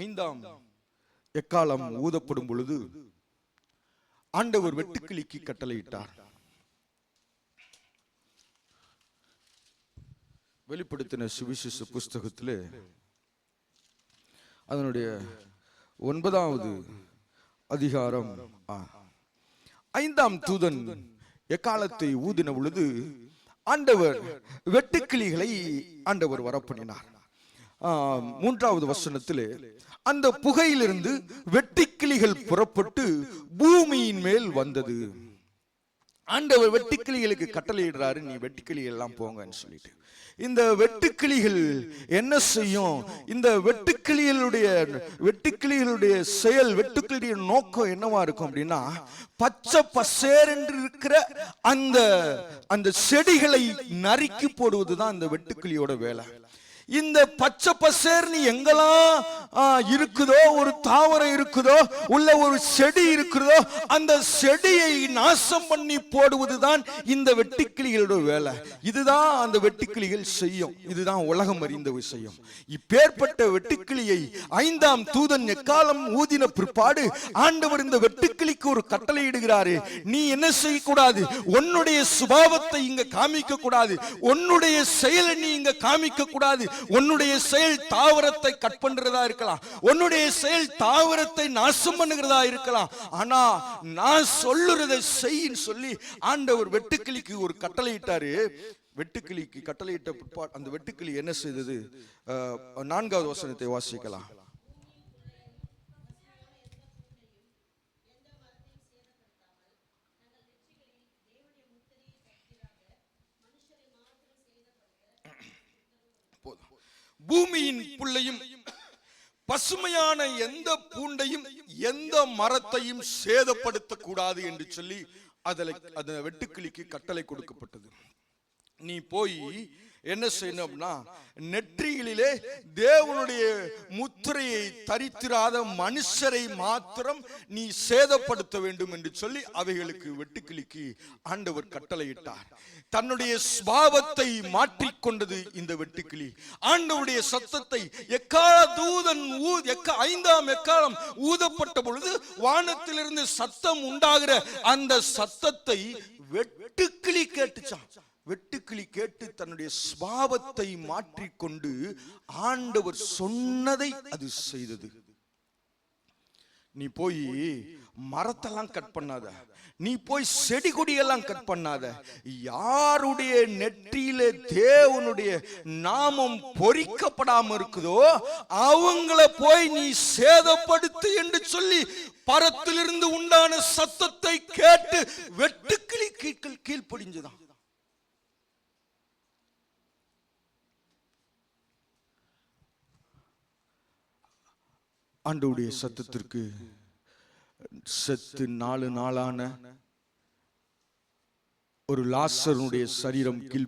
ஐந்தாம் எக்காலம் ஊதப்படும் பொழுது ஆண்டவர் வெட்டுக்கிளிக்கு கட்டளையிட்டார். வெளிப்படுத்தின சுவிசேஷ புஸ்தகத்தில் அதனுடைய ஒன்பதாவது அதிகாரம் ஐந்தாம் தூதன் எக்காலத்தை ஊதின பொழுது ஆண்டவர் வெட்டுக்கிளிகளை ஆண்டவர் வரப்பண்ணினார். மூன்றாவது வசனத்திலே அந்த புகையிலிருந்து வெட்டுக்கிளிகள் புறப்பட்டு பூமியின் மேல் வந்தது. ஆண்டவர் வெட்டுக்கிளிகளுக்கு கட்டளையிடுறாரு நீ வெட்டுக்கிளிகள் எல்லாம் போங்கன்னு சொல்லிட்டு. இந்த வெட்டுக்கிளிகள் என்ன செய்யும்? இந்த வெட்டுக்கிளிகளுடைய வெட்டுக்கிளிகளுடைய செயல் வெட்டுக்கிளியுடைய நோக்கம் என்னவா இருக்கும் அப்படின்னா பச்சை பசேர் என்று இருக்கிற அந்த அந்த செடிகளை நறுக்கி போடுவதுதான் இந்த வெட்டுக்கிளியோட வேலை. இந்த பச்சை பசேர்னு எங்கெல்லாம் இருக்குதோ ஒரு தாவரம் இருக்குதோ உள்ள ஒரு செடி இருக்குதோ அந்த செடியை நாசம் பண்ணி போடுவதுதான் இந்த வெட்டுக்கிளிகளோட வேலை. இதுதான் அந்த வெட்டுக்கிளிகள் செய்யும். இதுதான் உலகம் அறிந்த விஷயம். இப்பேற்பட்ட வெட்டுக்கிளியை ஐந்தாம் தூதன் எக்காலம் ஊதின பிற்பாடு ஆண்டவர் இந்த வெட்டுக்கிளிக்கு ஒரு கட்டளை இடுகிறாரு நீ என்ன செய்யக்கூடாது? உன்னுடைய சுபாவத்தை இங்க காமிக்க கூடாது உன்னுடைய செயலை நீ இங்க காமிக்க கூடாது உன்னுடைய செயல் தாவரத்தை கட் பண்றதா இருக்கலாம். உன்னுடைய செயல் தாவரத்தை நாசம் பண்ணுகிறதா இருக்கலாம். ஆனா நான் சொல்லுறதை செய்யின்னு சொல்லி ஆண்டவர் வெட்டுக்கிளிக்கு ஒரு கட்டளையிட்டாரு. வெட்டுக்கிளிக்கு கட்டளையிட்ட பிற்பாடு அந்த வெட்டுக்கிளி என்ன செய்தது? நான்காவது வசனத்தை வாசிக்கலாம். போதும். பூமியின் புள்ளையும் பசுமையான எந்த பூண்டையும் எந்த மரத்தையும் சேதப்படுத்த கூடாது என்று சொல்லி அதில் அந்த வெட்டுக்கிளிக்கு கட்டளை கொடுக்கப்பட்டது நீ போய் என்ன செய்யணும் அப்படின்னா நெற்றிகளிலே தேவனுடைய முத்திரையை தரித்திராத மனுஷரை மாத்திரம் நீ சேதப்படுத்த வேண்டும் என்று சொல்லி அவைகளுக்கு வெட்டுக்கிளிக்கு ஆண்டவர் கட்டளையிட்டார். தன்னுடைய ஸ்பாவத்தை மாற்றிக்கொண்டது இந்த வெட்டுக்கிளி. ஆண்டவருடைய சத்தத்தை எக்கால தூதன் ஐந்தாம் எக்காலம் ஊதப்பட்ட பொழுது வானத்திலிருந்து சத்தம் உண்டாகிற அந்த சத்தத்தை வெட்டுக்கிளி கேட்டுச்சான் வெட்டுக்கிளி கேட்டு தன்னுடைய ஸ்பாவத்தை மாற்றிக்கொண்டு ஆண்டவர் சொன்னதை அது செய்தது. நீ போய் மரத்தெல்லாம் கட் பண்ணாத. நீ போய் செடி கொடியெல்லாம் கட் பண்ணாத. யாருடைய நெற்றியில தேவனுடைய நாமம் பொறிக்கப்படாம இருக்குதோ அவங்கள போய் நீ சேதப்படுத்து என்று சொல்லி பரத்திலிருந்து உண்டான சத்தத்தை கேட்டு வெட்டுக்கிளி கீழ் கீழ்ப்படிஞ்சுதான் ஆண்டவுடைய சத்தத்திற்கு செத்து நாலு நாளான ஒரு லாசருடைய சரீரம் கீழ்